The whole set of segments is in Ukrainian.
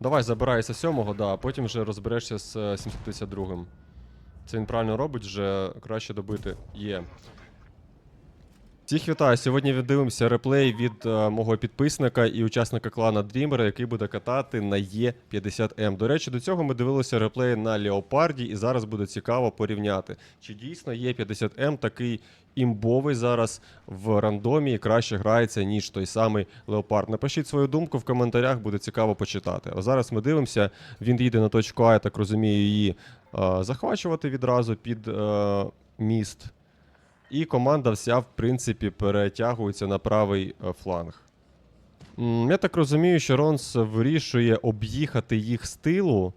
Давай забирайся сьомого, да, а потім вже розберешся з е, 752-м. Це він правильно робить, вже краще добити є. Всіх вітаю. Сьогодні віддивимося реплей від е, мого підписника і учасника клана Дрімера, який буде катати на Е50М. До речі, до цього ми дивилися реплей на Леопарді, і зараз буде цікаво порівняти, чи дійсно Е50М такий імбовий зараз в рандомі і краще грається, ніж той самий Леопард. Напишіть свою думку в коментарях, буде цікаво почитати. А зараз ми дивимося. Він їде на точку А, я так розумію, її е, захвачувати відразу під е, міст. І команда вся, в принципі, перетягується на правий е, фланг. Я так розумію, що Ронс вирішує об'їхати їх з тилу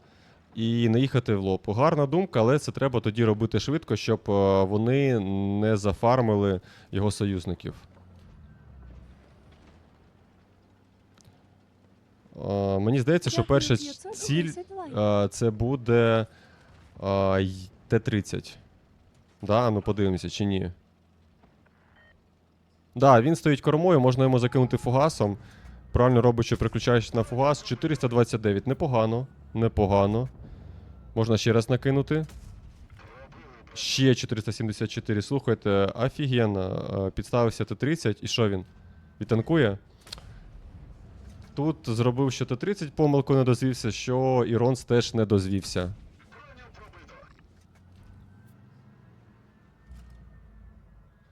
і не їхати в лоб. Гарна думка, але це треба тоді робити швидко, щоб е, вони не зафармили його союзників. Е, Мені здається, що перша ціль це буде е, Т-30. Да, ну подивимося, чи ні. Да, він стоїть кормою, можна йому закинути фугасом. Правильно робить, що переключаєш на фугас. 429. Непогано. Непогано. Можна ще раз накинути. Ще 474. Слухайте, офігенно. Е, Підставився Т-30. І що він? Відтанкує? Тут зробив, що Т-30 помилку не дозвівся, що і Ронс теж не дозвівся.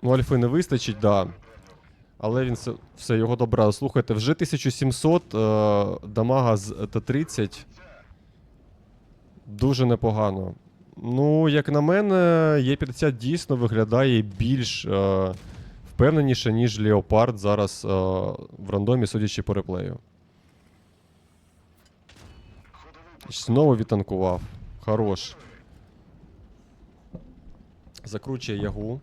Ну, альфи не вистачить, да. Але він все, все його добрав. Слухайте, вже 1700 е, дамага з Т-30. Дуже непогано. Ну, як на мене, Е50 дійсно виглядає більш е, впевненіше, ніж Леопард зараз е, в рандомі, судячи по реплею. Знову відтанкував. Хорош. Закручує ягу.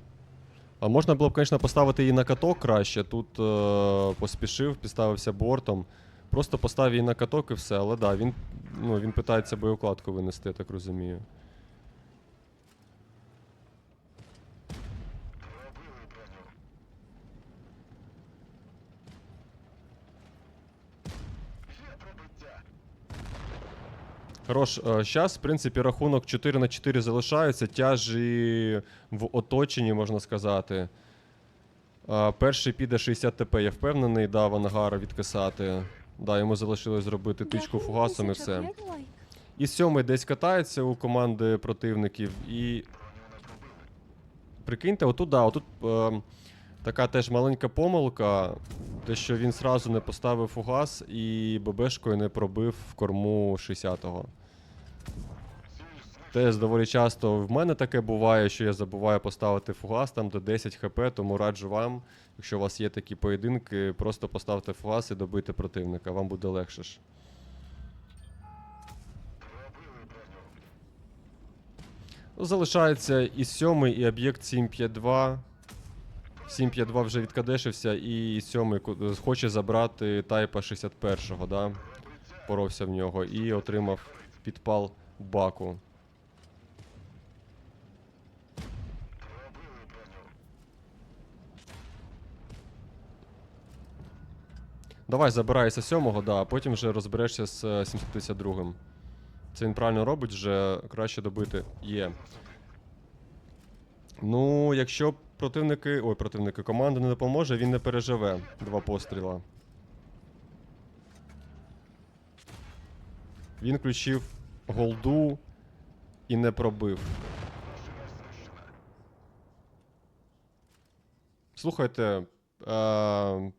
А можна було б, звісно, поставити її на каток краще. Тут е, поспішив, підставився бортом. Просто постав її на каток і все. Але да, він, ну, він питається боєукладку винести, я так розумію. Хорош, зараз, в принципі, рахунок 4 на 4 залишається. Тяжі в оточенні, можна сказати. Е, Перший піде 60 ТП, я впевнений, дав ангара відкисати. Да, йому залишилось зробити тичку фугасом і все. І сьомий десь катається у команди противників. І. Прикиньте, отут, да, отут е, така теж маленька помилка. Те, що він сразу не поставив фугас і ББшкою не пробив в корму 60-го. Теж доволі часто в мене таке буває, що я забуваю поставити фугас там до 10 хп, тому раджу вам, якщо у вас є такі поєдинки, просто поставте фугас і добийте противника, вам буде легше ж. Залишається і сьомий, і об'єкт 752. 752 вже відкадешився, і сьомий хоче забрати тайпа 61-го, да? Поровся в нього і отримав підпал баку. Давай забирайся сьомого, да, а потім вже розберешся з е, 752-м. Це він правильно робить, вже краще добити є. Ну, якщо противники. Ой, противники, команда не допоможе, він не переживе два постріла. Він включив голду і не пробив. Слухайте. Е-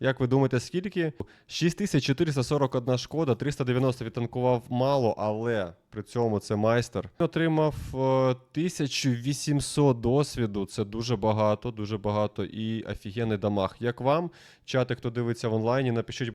як ви думаєте, скільки? 6441 шкода, 390 відтанкував мало, але при цьому це майстер. Отримав е, 1800 досвіду. Це дуже багато, дуже багато і офігенний дамаг. Як вам, чати, хто дивиться в онлайні, напишіть,